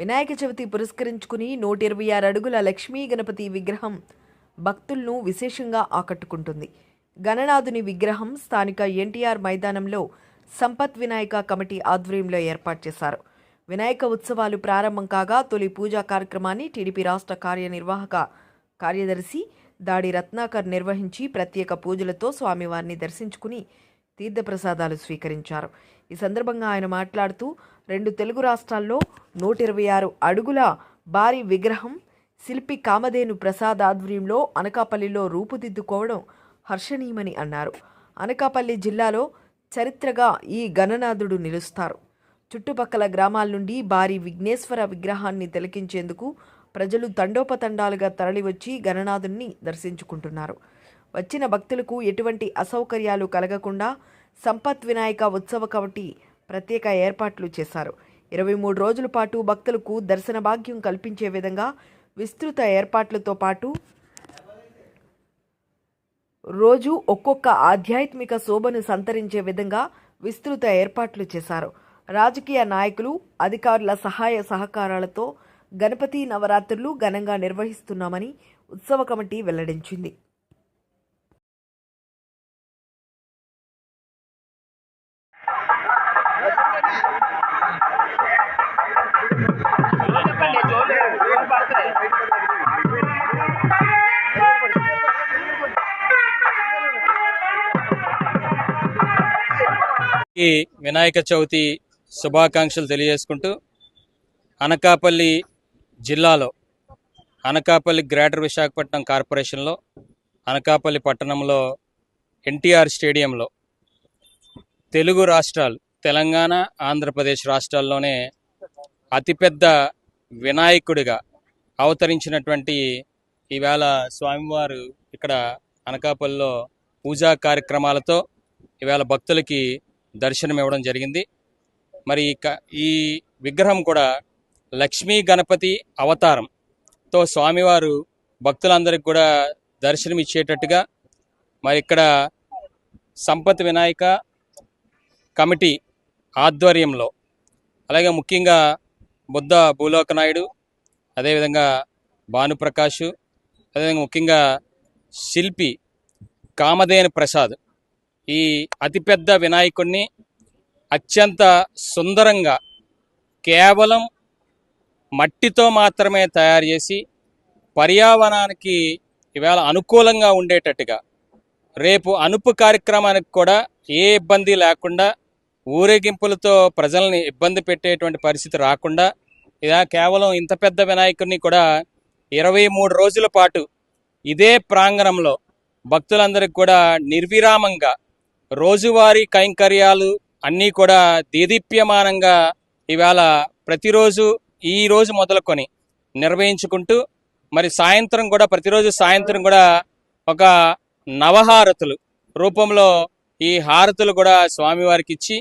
వినాయక చవితి పురస్కరించుకుని నూట ఇరవై ఆరు అడుగుల లక్ష్మీ గణపతి విగ్రహం భక్తులను విశేషంగా ఆకట్టుకుంటుంది. గణనాథుని విగ్రహం స్థానిక ఎన్టీఆర్ మైదానంలో సంపత్ వినాయక కమిటీ ఆధ్వర్యంలో ఏర్పాటు చేశారు. వినాయక ఉత్సవాలు ప్రారంభం కాగా తొలి పూజా కార్యక్రమాన్ని టీడీపీ రాష్ట్ర కార్యనిర్వాహక కార్యదర్శి దాడి రత్నాకర్ నిర్వహించి ప్రత్యేక పూజలతో స్వామివారిని దర్శించుకుని తీర్థప్రసాదాలు స్వీకరించారు. ఈ సందర్భంగా ఆయన మాట్లాడుతూ రెండు తెలుగు రాష్ట్రాల్లో నూట ఇరవై ఆరు అడుగుల భారీ విగ్రహం శిల్పి కామధేను ప్రసాద్ ఆధ్వర్యంలో అనకాపల్లిలో రూపుదిద్దుకోవడం హర్షణీయమని అన్నారు. అనకాపల్లి జిల్లాలో చరిత్రగా ఈ గణనాథుడు నిలుస్తారు. చుట్టుపక్కల గ్రామాల నుండి భారీ విఘ్నేశ్వర విగ్రహాన్ని తిలకించేందుకు ప్రజలు తండోపతండాలుగా తరలివచ్చి గణనాథుణ్ణి దర్శించుకుంటున్నారు. వచ్చిన భక్తులకు ఎటువంటి అసౌకర్యాలు కలగకుండా సంపత్ వినాయక ఉత్సవ కమిటీ ప్రత్యేక ఏర్పాట్లు చేశారు. ఇరవై మూడు రోజుల పాటు భక్తులకు దర్శన భాగ్యం కల్పించే విధంగా విస్తృత ఏర్పాట్లతో పాటు రోజు ఒక్కొక్క ఆధ్యాత్మిక శోభను సంతరించే విధంగా విస్తృత ఏర్పాట్లు చేశారు. రాజకీయ నాయకులు అధికారుల సహాయ సహకారాలతో గణపతి నవరాత్రులు ఘనంగా నిర్వహిస్తున్నామని ఉత్సవ కమిటీ వెల్లడించింది. వినాయక చవితి శుభాకాంక్షలు తెలియజేసుకుంటూ అనకాపల్లి జిల్లాలో అనకాపల్లి గ్రేటర్ విశాఖపట్నం కార్పొరేషన్లో అనకాపల్లి పట్టణంలో ఎన్టీఆర్ స్టేడియంలో తెలుగు రాష్ట్రాలు తెలంగాణ ఆంధ్రప్రదేశ్ రాష్ట్రాల్లోనే అతిపెద్ద వినాయకుడిగా అవతరించినటువంటి ఈవేళ స్వామివారు ఇక్కడ అనకాపల్లిలో పూజా కార్యక్రమాలతో ఈవేళ భక్తులకి దర్శనం ఇవ్వడం జరిగింది. మరి ఈ విగ్రహం కూడా లక్ష్మీ గణపతి అవతారంతో స్వామివారు భక్తులందరికీ కూడా దర్శనం ఇచ్చేటట్టుగా మరి ఇక్కడ సంపత్ వినాయక కమిటీ ఆధ్వర్యంలో. అలాగే ముఖ్యంగా బుద్ధ భూలోక నాయుడు అదేవిధంగా భానుప్రకాష్ అదేవిధంగా ముఖ్యంగా శిల్పి కామధేను ప్రసాద్. ఈ అతిపెద్ద వినాయకుడిని అత్యంత సుందరంగా కేవలం మట్టితో మాత్రమే తయారు చేసి పర్యావరణానికి ఇవాళ అనుకూలంగా ఉండేటట్టుగా రేపు అనుపు కార్యక్రమానికి కూడా ఏ ఇబ్బంది లేకుండా ఊరేగింపులతో ప్రజల్ని ఇబ్బంది పెట్టేటువంటి పరిస్థితి రాకుండా ఇలా కేవలం ఇంత పెద్ద వినాయకుడిని కూడా ఇరవై మూడు రోజుల పాటు ఇదే ప్రాంగణంలో భక్తులందరికీ కూడా నిర్విరామంగా రోజువారీ కైంకర్యాలు అన్నీ కూడా దేదీప్యమానంగా ఇవాళ ప్రతిరోజు ఈ రోజు మొదలుకొని నిర్వహించుకుంటూ మరి సాయంత్రం కూడా ప్రతిరోజు సాయంత్రం కూడా ఒక నవహారతులు రూపంలో ఈ హారతులు కూడా స్వామివారికి ఇచ్చి